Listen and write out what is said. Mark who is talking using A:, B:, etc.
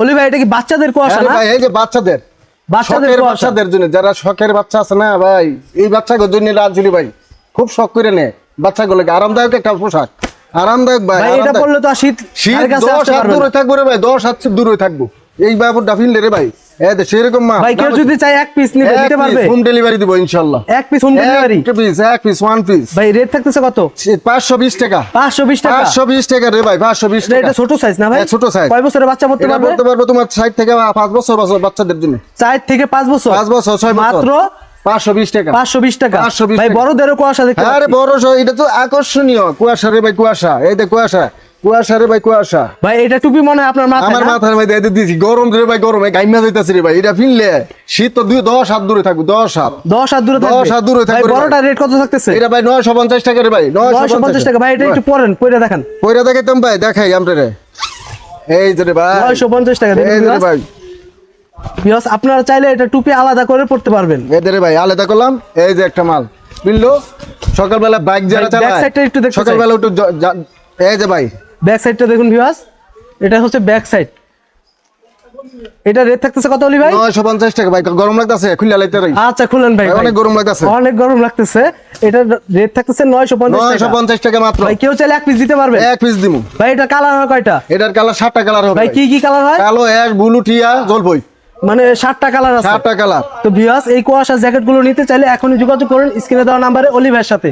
A: অলি ভাই এটা কি বাচ্চাদের কুয়াশা না?
B: ভাই এই যে বাচ্চাদের।
A: বাচ্চাদের
B: বাচ্চাদের জন্য যারা শখের বাচ্চা আছে না ভাই এই বাচ্চাগুলোর জন্য রাজুলি ভাই খুব শখ করে নে। বাচ্চাগুলোকে আরামদায়ক একটা পোশাক। আরামদায়ক ভাই
A: ভাই এটা পড়লে তো শীত
B: শীত দশ হাত দূরে। থাকব রে ভাই দশ হাত দূরে থাকব। এই ফিনলে রে ভাই। এ সেরকম মা
A: ভাই কেউ যদি চাই এক পিস নিতে দিতে পারবে?
B: হোম ডেলিভারি দিব
A: এক পিস হোম ডেলিভারি
B: এক পিস এক পিস ওয়ান পিস
A: ভাই রেট থাকতেছে কত?
B: পাঁচশো বিশ টাকা।
A: পাঁচশো বিশ টাকা?
B: টাকা রে ভাই পাঁচশো বিশ টাকা।
A: এটা ছোট সাইজ না ভাই?
B: হ্যাঁ, ছোট।
A: কয় বছরের বাচ্চা পড়তে
B: এটা
A: পারবে?
B: বলতে পারব তোমার সাইড থেকে পাঁচ বছর বছর বাচ্চাদের জন্য।
A: চার থেকে পাঁচ বছর?
B: পাঁচ বছর
A: মাত্র
B: টাকা।
A: পাঁচশো বিশ টাকা।
B: 520
A: ভাই বড়দেরও কুয়াশা দেখতে
B: আরে বড় এটা তো আকর্ষণীয়। কুয়াশা রে ভাই কুয়াশা। এই দে কুয়াশা। কুয়াশা রে ভাই কুয়াশা।
A: ভাই এটা টুপি মনে হয় আপনার মাথায়
B: আমার মাথার মধ্যে এদের দিছি। গরম রে ভাই গরমে গাইমা যাইতাছে রে ভাই। এটা ফিনলে শীত তো দুই দশ হাত দূরে থাকবে দশ হাত।
A: দশ হাত দূরে
B: দশ হাত দূরে থাকবে
A: বড়টা রেট কত থাকতেছে?
B: এটা ভাই নয়শো পঞ্চাশ টাকা রে ভাই
A: নয়শো পঞ্চাশ টাকা। ভাই এটা একটু পরেন পরে দেখান।
B: পয়রা দেখাইতাম ভাই দেখাই আমরা রে এই যে রে ভাই।
A: নয়শো পঞ্চাশ টাকা
B: এই যে রে ভাই।
A: বিকজ আপনারা চাইলে এটা টুপি আলাদা করে পড়তে পারবেন।
B: এই রে ভাই আলাদা করলাম। এই যে একটা মাল। বুঝলো? সকালবেলা বাইক যারা চালায় সকালবেলা একটু এই যে ভাই।
A: ব্যাক সাইডটা দেখুন ভিউয়ার্স এটা হচ্ছে ব্যাক সাইড এটা রেট থাকতেছে কত বলি ভাই?
B: নয়শো পঞ্চাশ টাকা ভাই গরম লাগতেছে খুলে লাইতে রাই
A: আচ্ছা খুলেন ভাই।
B: অনেক গরম লাগতেছে।
A: অনেক গরম লাগতেছে। এটা রেট থাকতেছে নয়শো পঞ্চাশ
B: নয়শো
A: টাকা
B: পঞ্চাশ টাকা মাত্র।
A: ভাই কেউ চাইলে এক পিস দিতে পারবে।
B: এক পিস দিমু।
A: ভাই এটা কালার হয় কয়টা?
B: এটার কালার সাতটা কালার হবে।
A: ভাই কি কি কালার হয়?
B: কালো এক ব্লু টিয়া জলপই।
A: মানে সাতটা কালার আছে।
B: সাতটা কালার
A: তো ভিউয়ার্স এই কুয়াশা জ্যাকেটগুলো নিতে চাইলে এখনই যোগাযোগ করুন স্ক্রিনে দেওয়া নাম্বারে অলিভার সাথে।